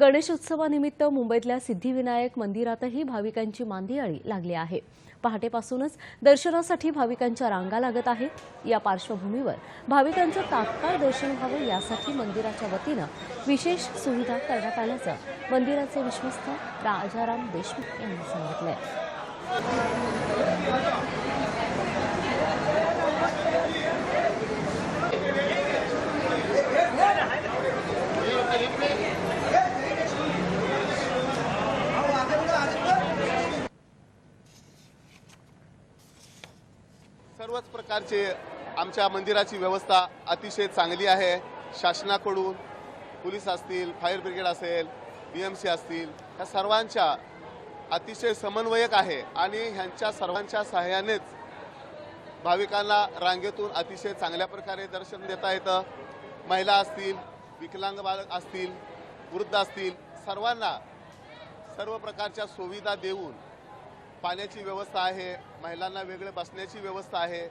गणेशोत्सवानिमित्त मुंबईतल्या सिद्धिविनायक मंदिरातही भाविकांची मांदियाळी लागली आहे. पहाटेपासूनच दर्शनासाठी भाविकांच्या रांगा लागत आहेत. या पार्श्वभूमीवर भाविकांचं तात्काळ दर्शन व्हावं यासाठी मंदिराच्या वतीनं विशेष सुविधा करण्यात आल्याचं मंदिराचे विश्वस्त राजाराम देशमुख यांनी सांगितलंय. सर्वच प्रकारचे आमच्या मंदिराची व्यवस्था अतिशय चांगली आहे. शासनाकडून पोलीस असतील फायर ब्रिगेड असेल बी एम सी असतील ह्या सर्वांच्या अतिशय समन्वयक आहे आणि ह्यांच्या सर्वांच्या सहाय्यानेच भाविकांना रांगेतून अतिशय चांगल्या प्रकारे दर्शन देता येतं. महिला असतील विकलांग बालक असतील वृद्ध असतील सर्वांना सर्व प्रकारच्या सुविधा देऊन पाण्याची व्यवस्था आहे महिलांना वेगळे बसण्याची व्यवस्था आहे.